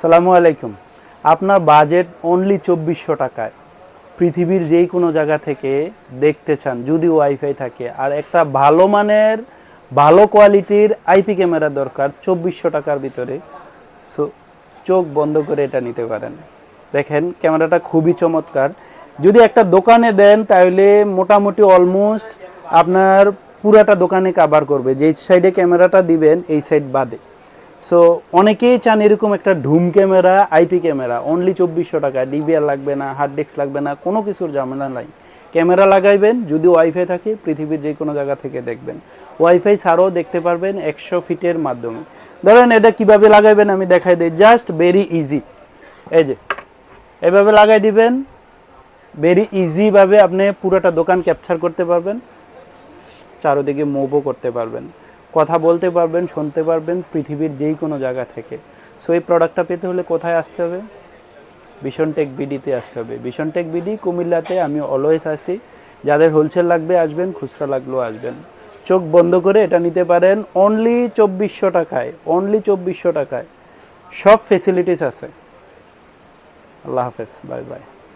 সালামু আলাইকুম। আপনার বাজেট অনলি চব্বিশশো টাকায়। পৃথিবীর যেই কোনো জায়গা থেকে দেখতে চান, যদি ওয়াইফাই থাকে। আর একটা ভালো মানের, ভালো কোয়ালিটির আইপি ক্যামেরা দরকার, চব্বিশশো টাকার ভিতরে। সো চোখ বন্ধ করে এটা নিতে পারেন। দেখেন, ক্যামেরাটা খুবই চমৎকার। যদি একটা দোকানে দেন, তাহলে মোটামুটি অলমোস্ট আপনার পুরাটা দোকানে কাভার করবে। যেই সাইডে ক্যামেরাটা দিবেন, এই সাইড বাদে। সো অনেকেই চান এরকম একটা ধুম ক্যামেরা আইপি ক্যামেরা। অনলি চব্বিশশো টাকা। ডিবিআর লাগবে না হার্ড ডিস্ক লাগবে না, কোনো কিছুর ঝামেলা নাই। ক্যামেরা লাগাইবেন, যদি ওয়াইফাই থাকে, পৃথিবীর যে কোনো জায়গা থেকে দেখবেন। ওয়াইফাই ছাড়াও দেখতে পারবেন একশো ফিটের মাধ্যমে। ধরেন এটা কীভাবে লাগাইবেন আমি দেখাই দিই। জাস্ট ভেরি ইজি এই যে, এভাবে লাগাই দিবেন। ভেরি ইজিভাবে আপনি পুরোটা দোকান ক্যাপচার করতে পারবেন। চারোদিকে মুভও করতে পারবেন। কথা বলতে পারবেন, শুনতে পারবেন পৃথিবীর যেই কোনো জায়গা থেকে। সো এই প্রোডাক্টটা পেতে হলে কোথায় আসতে হবে? ভীষণ টেক বিডিতে আসতে হবে। ভীষণ টেক বিডি কুমিল্লাতে আমি অলওয়েজ আসি। যাদের হোলসেল লাগবে, আসবেন, খুচরা লাগলেও আসবেন। চোখ বন্ধ করে এটা নিতে পারেন অনলি চব্বিশশো টাকায় অনলি চব্বিশশো টাকায়। সব ফেসিলিটিস আছে। আল্লাহ হাফেজ বাই বাই